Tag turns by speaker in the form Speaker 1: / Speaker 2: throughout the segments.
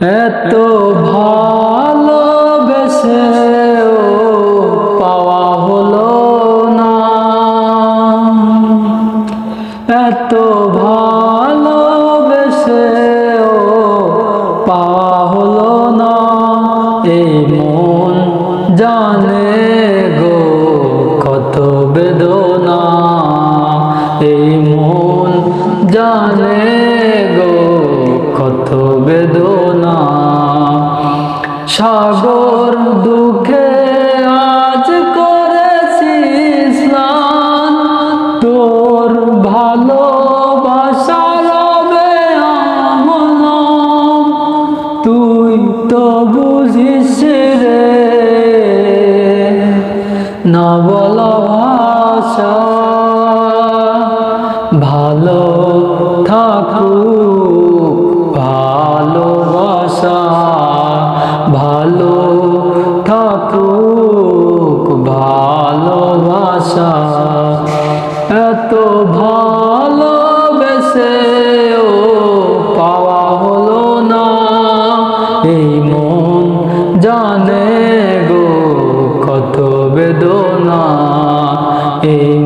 Speaker 1: এত ভালোবেসে পাওয়া হলো না। এত ভালোবেসে পাওয়া হলো না। এই মন জানে গো, কত বেদনা। এই মন জানে গো, কত বেদনা। সাগর দুঃখে আজ করেছি স্নান। তোর ভালোবাসা রবে তুই তো বুঝিস রে, না বলা ভাষা। ভালো থাকুক ভালো থাকুক ভালোবাসা এত ভালোবেসে ও পাওয়া হলো না। এই মন জানে গো, কত বেদনা। এই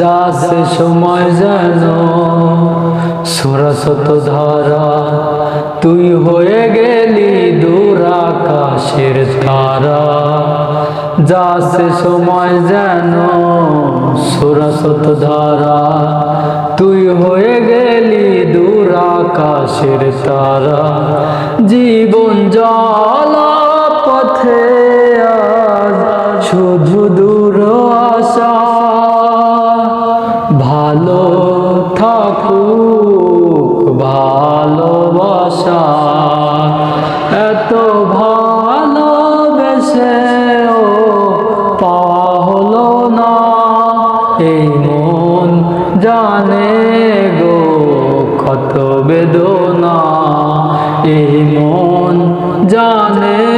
Speaker 1: যা সে সময় যেন সরস্বত ধারা। তুই হয়ে গেলি দূর আকাশের তারা যা সে সময় যেন সরস্বত ধারা। তুই হয়ে গেলি দূর আকাশের তারা জীবন জলা এই মন জানে গো কত বেদনা। এই মন জানে